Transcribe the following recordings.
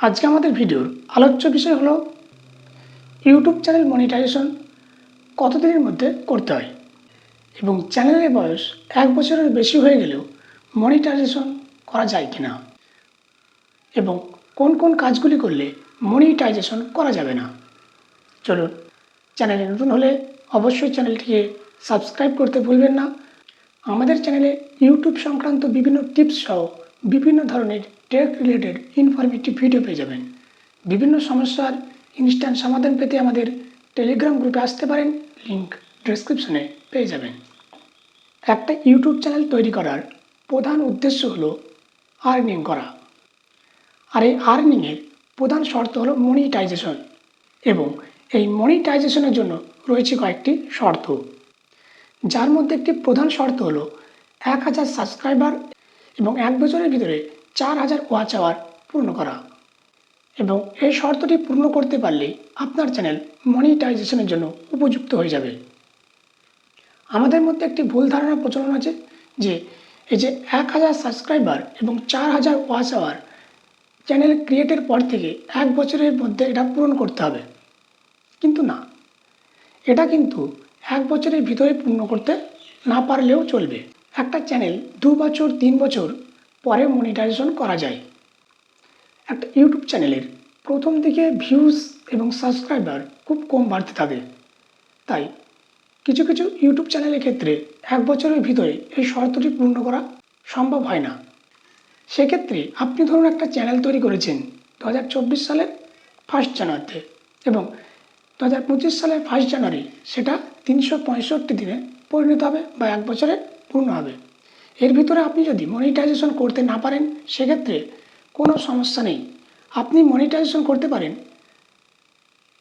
আজকে আমাদের ভিডিওর আলোচ্য বিষয় হলো ইউটিউব চ্যানেল মনিটাইজেশন কতদিনের মধ্যে করতে হয় এবং চ্যানেলের বয়স এক বছরের বেশি হয়ে গেলেও মনিটাইজেশন করা যায় কি না এবং কোন কোন কাজগুলি করলে মনিটাইজেশন করা যাবে না। চলুন, চ্যানেলে নতুন হলে অবশ্যই চ্যানেলটিকে সাবস্ক্রাইব করতে ভুলবেন না। আমাদের চ্যানেলে ইউটিউব সংক্রান্ত বিভিন্ন টিপস সহ বিভিন্ন ধরনের টেক রিলেটেড ইনফরমেটিভ ভিডিও পেয়ে যাবেন। বিভিন্ন সমস্যার ইনস্ট্যান্ট সমাধান পেতে আমাদের টেলিগ্রাম গ্রুপে আসতে পারেন লিঙ্ক ডেসক্রিপশনে পেয়ে যাবেন। একটা ইউটিউব চ্যানেল তৈরি করার প্রধান উদ্দেশ্য হলো আর্নিং করা। আর এই আর্নিংয়ের প্রধান শর্ত হলো মনিটাইজেশন এবং এই মনিটাইজেশনের জন্য রয়েছে কয়েকটি শর্ত। যার মধ্যে একটি প্রধান শর্ত হলো এক হাজার সাবস্ক্রাইবার এবং এক বছরের ভিতরে চার হাজার ওয়াচ আওয়ার পূর্ণ করা। এবং এই শর্তটি পূর্ণ করতে পারলে আপনার চ্যানেল মনিটাইজেশনের জন্য উপযুক্ত হয়ে যাবে। আমাদের মধ্যে একটি ভুল ধারণা প্রচলন আছে যে এই যে এক হাজার সাবস্ক্রাইবার এবং চার হাজার ওয়াচ আওয়ার চ্যানেল ক্রিয়েটের পর থেকে এক বছরের মধ্যে এটা পূরণ করতে হবে। কিন্তু না, এটা কিন্তু এক বছরের ভিতরে পূর্ণ করতে না পারলেও চলবে। একটা চ্যানেল দু বছর, তিন বছর পরে মনিটাইজেশন করা যায়। একটা ইউটিউব চ্যানেলের প্রথম দিকে ভিউজ এবং সাবস্ক্রাইবার খুব কম বাড়তে থাকে। তাই কিছু কিছু ইউটিউব চ্যানেলের ক্ষেত্রে এক বছরের ভিতরে এই শর্তটি পূর্ণ করা সম্ভব হয় না। সেক্ষেত্রে আপনি ধরুন একটা চ্যানেল তৈরি করেছেন দু হাজার চব্বিশ সালের ফার্স্ট জানুয়ারিতে এবং দু হাজার পঁচিশ সালের ফার্স্ট জানুয়ারি সেটা তিনশো পঁয়ষট্টি দিনে পরিণত হবে বা এক বছরে পূর্ণ হবে। এর ভিতরে আপনি যদি মনিটাইজেশন করতে না পারেন, সেক্ষেত্রে কোনো সমস্যা নেই। আপনি মনিটাইজেশন করতে পারেন।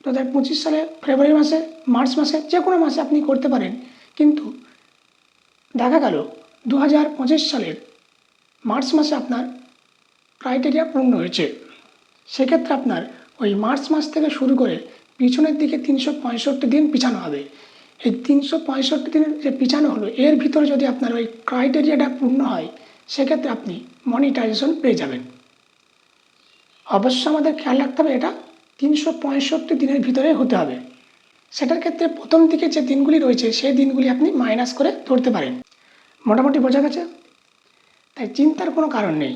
দু হাজার পঁচিশ সালে, ফেব্রুয়ারি মাসে, মার্চ মাসে, যে কোনো মাসে আপনি করতে পারেন। কিন্তু দেখা গেল, দু হাজার পঁচিশ সালের মার্চ মাসে আপনার ক্রাইটেরিয়া পূর্ণ হয়েছে। সেক্ষেত্রে আপনার ওই মার্চ মাস থেকে শুরু করে পিছনের দিকে তিনশো পঁয়ষট্টি দিন পিছানো হবে। এই তিনশো পঁয়ষট্টি দিনের যে পিছানো হলো, এর ভিতরে যদি আপনার ওই ক্রাইটেরিয়াটা পূর্ণ হয়, সেক্ষেত্রে আপনি মনিটাইজেশন পেয়ে যাবেন। অবশ্য আমাদের খেয়াল রাখতে হবে, এটা তিনশো পঁয়ষট্টি দিনের ভিতরে হতে হবে। সেটার ক্ষেত্রে প্রথম দিকে যে দিনগুলি রয়েছে, সেই দিনগুলি আপনি মাইনাস করে ধরতে পারেন। মোটামুটি বোঝা গেছে? তাই চিন্তার কোনো কারণ নেই।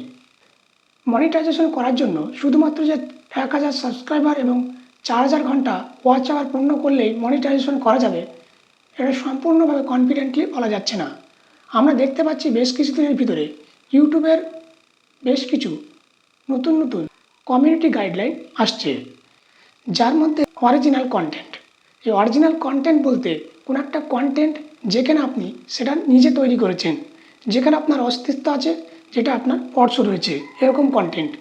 মনিটাইজেশন করার জন্য শুধুমাত্র যে এক হাজার সাবস্ক্রাইবার এবং চার হাজার ঘণ্টা ওয়াচ আওয়ার পূর্ণ করলেই মনিটাইজেশন করা যাবে এটা সম্পূর্ণভাবে কনফিডেন্টলি বলা যাচ্ছে না। আমরা দেখতে পাচ্ছি বেশ কিছুদিনের ভিতরে ইউটিউবের বেশ কিছু নতুন নতুন কমিউনিটি গাইডলাইন আসছে, যার মধ্যে অরিজিনাল কন্টেন্ট এই অরিজিনাল কন্টেন্ট বলতে কোনো একটা কন্টেন্ট যেখানে আপনি সেটা নিজে তৈরি করেছেন, যেখানে আপনার অস্তিত্ব আছে, যেটা আপনার স্পর্শ রয়েছে, এরকম কন্টেন্ট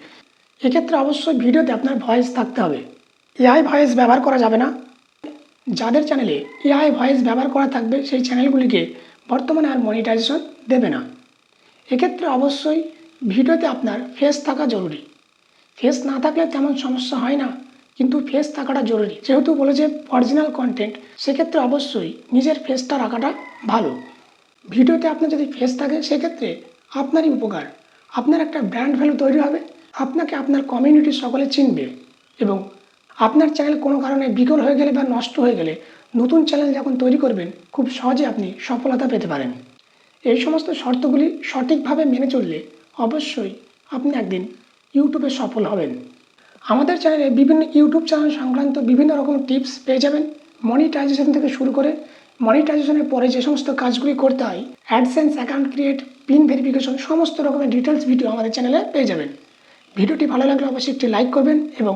এক্ষেত্রে অবশ্যই ভিডিওতে আপনার ভয়েস থাকতে হবে। এআই ভয়েস ব্যবহার করা যাবে না। যাদের চ্যানেলে এআই ভয়েস ব্যবহার করা থাকবে সেই চ্যানেলগুলিকে বর্তমানে আর মনিটাইজেশন দেবে না। এক্ষেত্রে অবশ্যই ভিডিওতে আপনার ফেস থাকা জরুরি। ফেস না থাকলে তেমন সমস্যা হয় না, কিন্তু ফেস থাকাটা জরুরি। যেহেতু বলেছে অরিজিনাল কন্টেন্ট সেক্ষেত্রে অবশ্যই নিজের ফেসটা রাখাটা ভালো। ভিডিওতে আপনার যদি ফেস থাকে, সেক্ষেত্রে আপনারই উপকার। আপনার একটা ব্র্যান্ড ভ্যালু তৈরি হবে, আপনাকে আপনার কমিউনিটি সকলে চিনবে এবং আপনার চ্যানেল কোনো কারণে বিকল হয়ে গেলে বা নষ্ট হয়ে গেলে নতুন চ্যানেল যখন তৈরি করবেন, খুব সহজে আপনি সফলতা পেতে পারেন। এই সমস্ত শর্তগুলি সঠিকভাবে মেনে চললে অবশ্যই আপনি একদিন ইউটিউবে সফল হবেন। আমাদের চ্যানেলে বিভিন্ন ইউটিউব চ্যানেল সংক্রান্ত বিভিন্ন রকম টিপস পেয়ে যাবেন। মনিটাইজেশন থেকে শুরু করে মনিটাইজেশনের পরে যে সমস্ত কাজগুলি করতে হয় AdSense account create pin verification সমস্ত রকমের ডিটেলস ভিডিও আমাদের চ্যানেলে পেয়ে যাবেন। ভিডিওটি ভালো লাগলে অবশ্যই একটি লাইক করবেন এবং